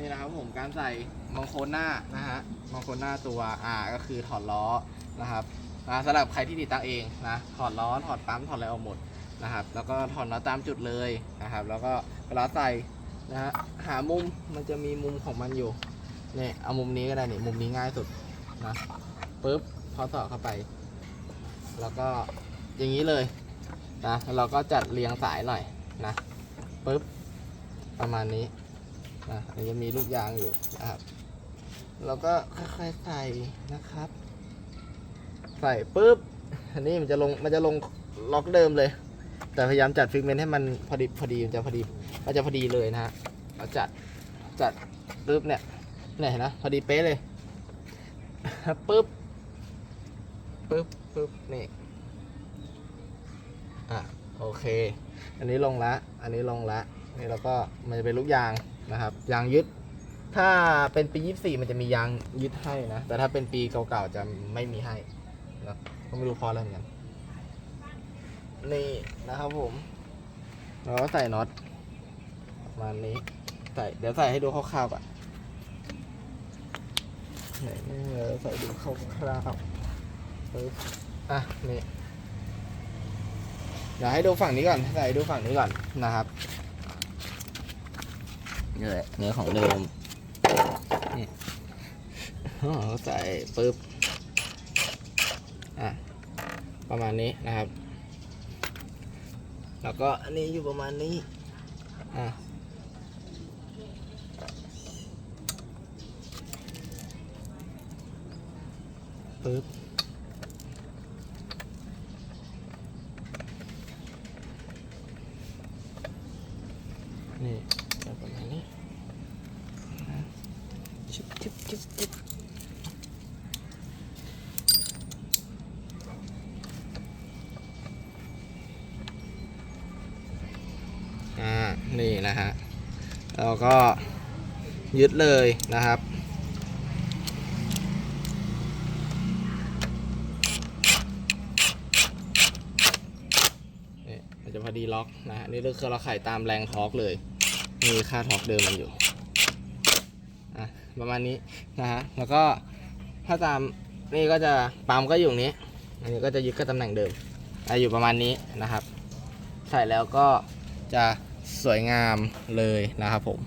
นี่นะครับผมการใส่มองโคนหน้านะฮะมองโคนหน้าตัวอ่าก็คือถอดล้อนะครับสำหรับใครที่ติดตั้งเองนะถอดล้อถอดปั๊มถอดอะไรออกหมดนะครับ แล้วก็ถอดล้อตามจุดเลยนะครับ แล้วก็เวลาใส่นะฮะหามุมมันจะมีมุมของมันอยู่เนี่ยเอามุมนี้ก็ได้นี่มุมนี้ง่ายสุดนะปุ๊บพอสอดเข้าไป แล้วก็อย่างนี้เลยนะเราก็จัดเรียงสายหน่อยนะปุ๊บประมาณนี้ นะมันจะมีลูกยางอยู่นะครับเราก็ค่อยๆใส่นะครับ ใส่ปุ๊บอันนี้มันจะลงมันจะลงล็อกเดิมเลย แต่พยายามจัดฟิกเมนต์ให้มันพอดีพอดีมันจะพอดีมันจะพอดีเลยนะฮะเราจัดจัดปุ๊บเนี่ยเนี่ยเห็นนะพอดีเป๊ะเลยปุ๊บปุ๊บปุ๊บนี่อะโอเค อันนี้ลงละ อันนี้ลงละ นี่แล้วก็มันจะเป็นลูกยาง นะครับ ยางยึด ถ้าเป็นปี 24 มันจะมียางยึดให้นะ แต่ถ้าเป็นปีเก่าๆจะไม่มีให้นะก็ไม่รู้เพราะอะไรเหมือนกัน นี่นะครับผม เราก็ใส่น็อตประมาณนี้ ใส่เดี๋ยวใส่ให้ดูคร่าวๆก่อนไหนเดี๋ยใส่ดูคร่าวๆปึ๊บอะนี่เดี๋ยวให้ดูฝั่งนี้ก่อน ใส่ดูฝั่งนี้ก่อนนะครับ นี่แหละเนื้อของเดิมนี่ใส่ปุ๊บอะประมาณนี้นะครับ แล้วก็อันนี้อยู่ประมาณนี้อะปึ๊บนี่ประมาณ ชิบชิบชิบชิบอ่า นี่นะฮะแล้วก็ยึดเลยนะครับนี่มันจะพอดีล็อกนะฮะนี่ก็คือเราไขตามแรงทอกเลย มีค่าทอกเดิมมันอยู่ ประมาณนี้นะฮะแล้วก็ถ้าตามนี่ก็จะปั๊มก็อยู่นี้อันนี้ก็จะยึดกับตำแหน่งเดิมอะอยู่ประมาณนี้นะครับ ใส่แล้วก็จะสวยงามเลยนะครับผม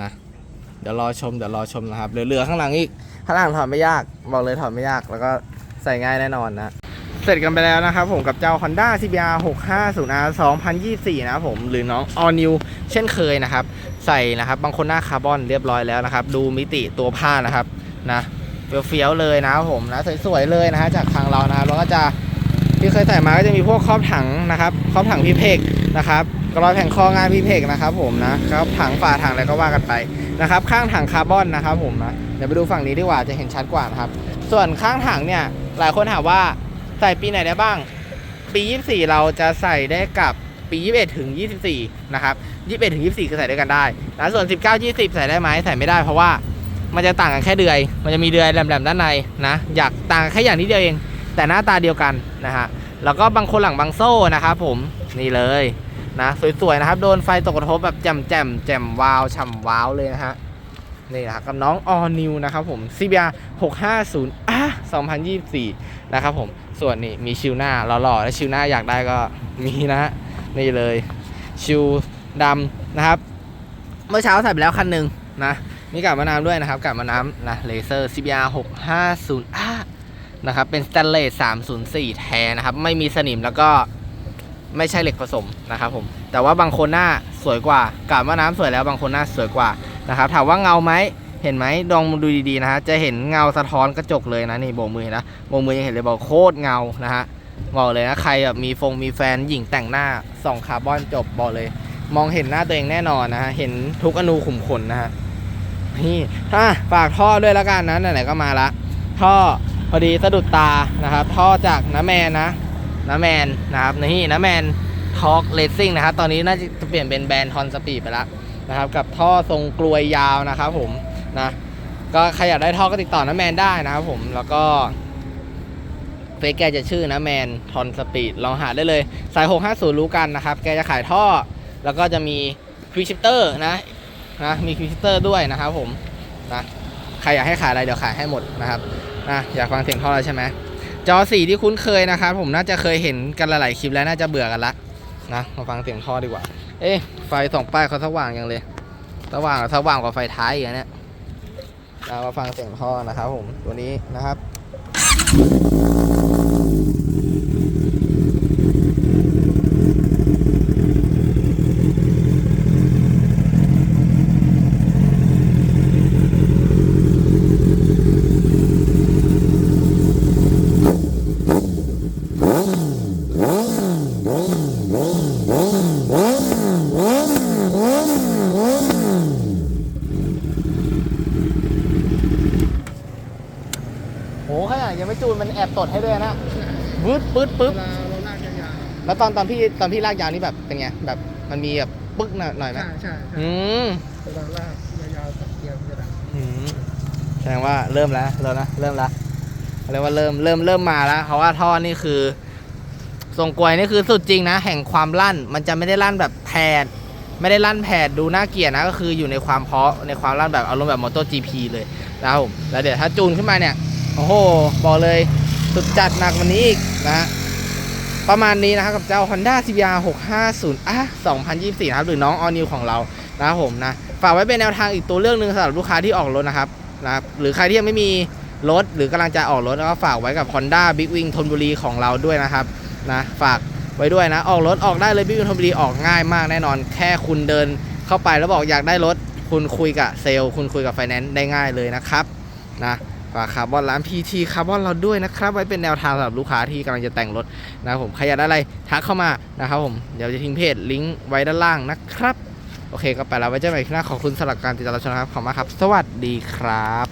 นะเดี๋ยวรอชมเดี๋ยวรอชมนะครับเหลือๆข้างหลังอีกข้างหลังถอดไม่ยาก บอกเลยถอดไม่ยาก แล้วก็ใส่ง่ายแน่นอนนะ เสร็จกันไปแล้วนะครับผมกับเจ้า Honda CBR 650R 2024 นะครับผมหรือน้อง All New เช่นเคยนะครับ ใส่นะครับบางคนหน้าคาร์บอนเรียบร้อยแล้วนะครับ ดูมิติตัวผ้านะครับนะเฟี้ยวๆเลยนะครับผมนะสวยๆเลยนะฮะจากทางเรานะครับแล้วก็จะที่เคยใส่มาก็จะมีพวกครอบถังนะครับครอบถังพิเพกนะครับกรอยแผงคองานพิเพกนะครับผมนะครับถังฝาถังอะไรก็ว่ากันไปนะครับข้างถังคาร์บอนนะครับผมนะเดี๋ยวไปดูฝั่งนี้ดีกว่าจะเห็นชัดกว่านะครับส่วนข้างถังเนี่ยหลายคนถามว่า ใส่ปีไหนได้บ้าง ปี 24 เราจะใส่ได้กับปี 21 ถึง 24 นะครับ 21 ถึง 24คือใส่ด้วยกันได้แล้วส่วน 19 20 ใส่ได้ไหมใส่ไม่ได้เพราะว่ามันจะต่างกันแค่เดือย มันจะมีเดือยแหลมๆด้านในนะ อยากต่างแค่อย่างนี้เดียวเอง แต่หน้าตาเดียวกันนะฮะ แล้วก็บางคนหลังบางโซ่นะครับผม นี่เลยนะ สวยๆนะครับ โดนไฟตกกระทบแบบแจ่มแจ่มแจ่มวาวฉ่ำว้าวเลยนะฮะ นี่นะครับกับน้อง All New นะครับผม CBR 650อะ2024 นะครับผม ส่วนนี่มีชิวหน้าหล่อๆและชิวหน้าอยากได้ก็มีนะฮะนี่เลยชิวดำนะครับ เมื่อเช้าใส่ไปแล้วคันหนึ่งนะมีกาบมะน้ำด้วยนะครับกาบมะน้ำนะเลเซอร์ CBR 650อะนะครับเป็นสแตนเลส304 แท้นะครับ ไม่มีสนิมแล้วก็ไม่ใช่เหล็กผสมนะครับผม แต่ว่าบางคนหน้าสวยกว่ากาบมะน้ำสวยแล้วบางคนหน้าสวยกว่า นะครับถามว่าเงาไหมเห็นไหมลองดูดีๆนะฮะจะเห็นเงาสะท้อนกระจกเลยนะนี่โบกมือเห็นนะโบกมือยังเห็นเลยบอกโคตรเงานะฮะบอกเลยนะใครแบบมีฟงมีแฟนหญิงแต่งหน้าส่องคาร์บอนจบบอกเลย มองเห็นหน้าตัวเองแน่นอนนะฮะเห็นทุกอนูขุมขนนะฮะนี่ถ้าฝากท่อด้วยแล้วกันนะไหนๆก็มาละท่อพอดีสะดุดตานะครับท่อจากน้าแมนนะน้าแมนนะครับนี่น้าแมนทอ l เลสซิ่งนะครับตอนนี้น่าจะเปลี่ยนเป็นแบรนด์ทอนสปีดไปล้ว นะครับกับท่อทรงกลวยยาวนะครับผมนะก็ใครอยากได้ท่อก็ติดต่อน้าแมนได้นะครับผมแล้วก็เฟซแกจะชื่อน้าแมนทอนสปีดลองหาได้เลยสาย 650 รู้กันนะครับ แกจะขายท่อ แล้วก็จะมีควิกชิปเตอร์นะนะมีคอมพิวเตอร์ด้วยนะครับผมนะใครอยากให้ขายอะไรเดี๋ยวขายให้หมดนะครับนะอยากฟังเสียงท่อแล้วใช่ไหมจอสีที่คุ้นเคยนะครับ ผมน่าจะเคยเห็นกันหลายๆคลิปแล้วน่าจะเบื่อกันละนะมาฟังเสียงท่อดีกว่า เอ๊ะ ไฟสองป้ายเขาสว่างยังเลย สว่างสว่างกว่าไฟท้ายอย่างเนี้ยเรามาฟังเสียงท่อนะครับผมตัวนี้นะครับ ไม่จูนมันแอบตดให้ด้วยนะปึ๊ดปึ๊ดปึ๊บเวลาเราลากยาวแล้วตอนตอนพี่ตอนพี่ลากยาวนี่แบบเป็นไงแบบมันมีแบบปึ๊กหน่อยหน่อยๆไหมใช่ใช่ใช่อืมเวลาลากยาวๆสักเกียร์มันจะดังอืมแสดงว่าเริ่มแล้วเริ่มนะเริ่มละเรียกว่าเริ่มเริ่มเริ่มมาแล้วเพราะว่าท่อนี่คือทรงกลวยนี่คือสุดจริงนะ แห่งความลั่นมันจะไม่ได้ลั่นแบบแผดไม่ได้ลั่นแผดดูน่าเกลียดนะก็คืออยู่ในความเพราะในความลั่นแบบอารมณ์แบบมอเตอร์จีพีเลยนะครับผมแล้วเดี๋ยวถ้าจูนขึ้นมาเนี่ยโอ้โห บอกเลย สุดจัดหนักวันนี้อีกนะ ประมาณนี้นะครับกับเจ้า Honda CBR 650อะ2024 นะครับ หรือน้อง All New ของเรานะครับผมนะ ฝากไว้เป็นแนวทางอีกตัวเรื่องหนึ่งสำหรับลูกค้าที่ออกรถนะครับนะครับ หรือใครที่ยังไม่มีรถ หรือกำลังจะออกรถก็ฝากไว้กับ Honda Big Wing ธนบุรีของเราด้วยนะครับนะฝากไว้ด้วยนะ ออกรถออกได้เลยพี่วินทบุรีออกง่ายมากแน่นอน แค่คุณเดินเข้าไปแล้วบอกอยากได้รถ คุณคุยกับเซลล์ คุณคุยกับไฟแนนซ์ได้ง่ายเลยนะครับนะ ฝากคาร์บอนร้าน PT คาร์บอนเราด้วยนะครับ ไว้เป็นแนวทางสำหรับลูกค้าที่กำลังจะแต่งรถนะครับผมใครอยากได้อะไรทักเข้ามานะครับผมเดี๋ยวจะทิ้งเพจลิงก์ไว้ด้านล่างนะครับ โอเคก็ไปแล้วไว้เจอกันใหม่คลิปหน้าขอบคุณสำหรับการติดตามรับชมนครับขอบคุณมากครับ สวัสดีครับ